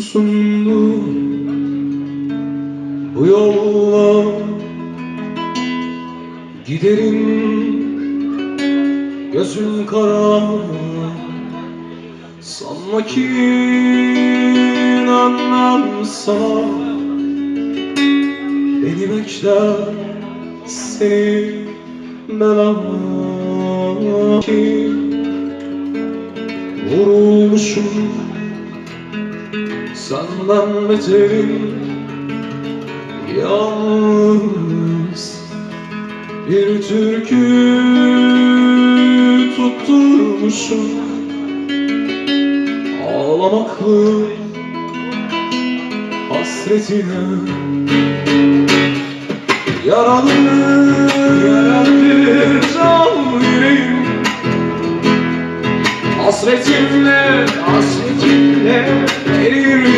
sundu Bu yolla giderim. Gözüm kara. Sanma ki inanmam sana Beni bekler seni ben ki Vurulmuşum senden beterim Yalnız bir türkü tutturmuşum. Ağlamaklı hasretine Yaralı, yaralı can yüreğim. Hasretimle, hasretimle eririm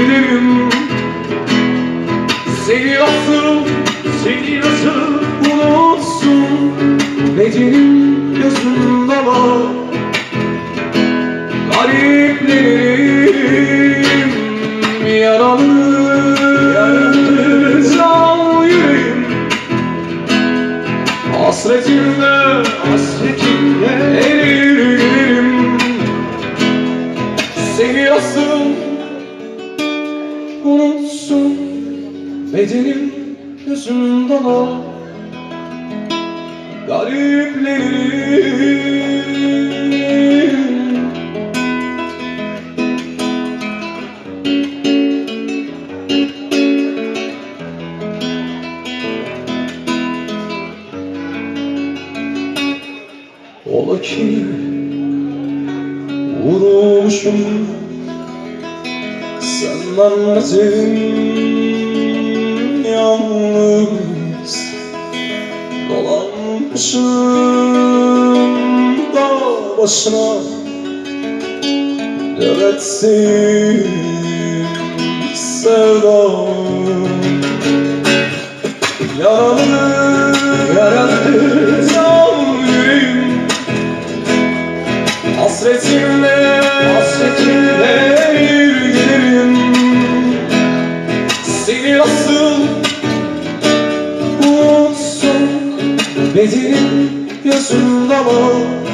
Gariplerim yaralı, can yüreğim hasretimle eririm Seni nasıl unutsun. Bedenim gözümde var Gariplerim Ola ki vurulmuşum Senden öteyim yalnız Dolanmışım da başına Nöbetsin sevdam. Yaralı Gözümde var Gariplerim